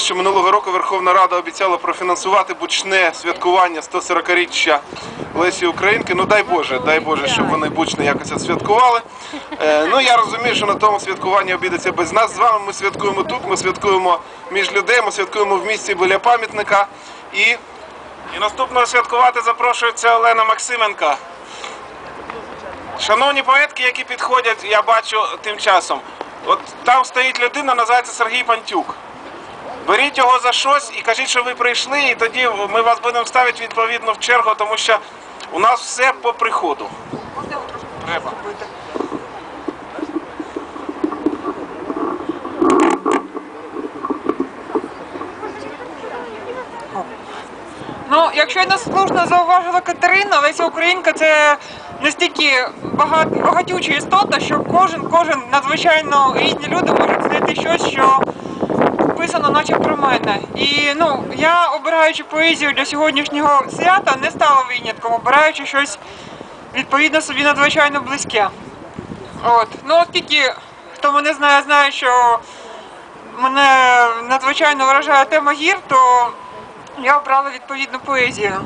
що минулого року Верховна Рада обіцяла профінансувати бучне святкування 140-річчя Лесі Українки. Ну дай Боже, дай Боже, щоб вони бучне якось відсвяткували. Е, ну я розумію, що на тому святкуванні обійдеться без нас. З вами ми святкуємо тут, ми святкуємо між людей, ми святкуємо в місті біля пам'ятника. І, і наступного святкувати запрошується Олена Максименка. Шановні поетки, які підходять, я бачу тим часом. От там стоїть людина, називається Сергій Пантюк. Беріть його за щось і кажіть, що ви прийшли, і тоді ми вас будемо ставити відповідно в чергу, тому що у нас все по приходу. Треба. Ну, якщо я не слушно зауважила Катерина, Леся Українка це настільки багат, багатюча істота, що кожен, кожен надзвичайно різні люди можуть знайти щось, що писано, наче про мене. І ну, я обираючи поезію для сьогоднішнього свята, не стала винятком, обираючи щось відповідно собі надзвичайно близьке. От. Ну, оскільки хто мене знає, знає, що мене надзвичайно вражає тема гір, то я обрала відповідну поезію.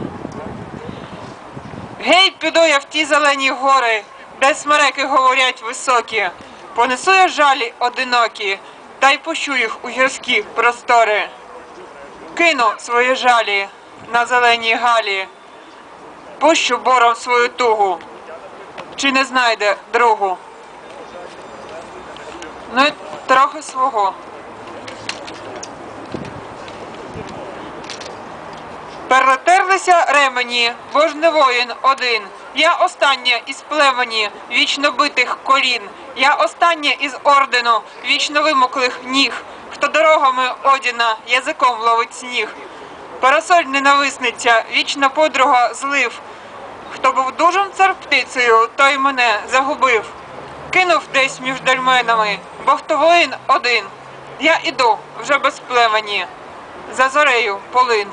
Гей, піду я в ті зелені гори, де смереки говорять високі. Понесу я жалі одинокі, та й пущу їх у гірські простори. Кину свої жалі на зеленій галі, пущу бором свою тугу, чи не знайде другу. Ну, і трохи свого. Перетерлися ремені, бо воїн один. Я остання із племені вічно битих колін. Я остання із ордену вічно вимоклих ніг. Хто дорогами одіна язиком ловить сніг. Парасоль ненависниця, вічна подруга злив. Хто був дужим царптицею, той мене загубив. Кинув десь між дельменами, бо хто воїн один. Я іду вже без племені, за зорею полин.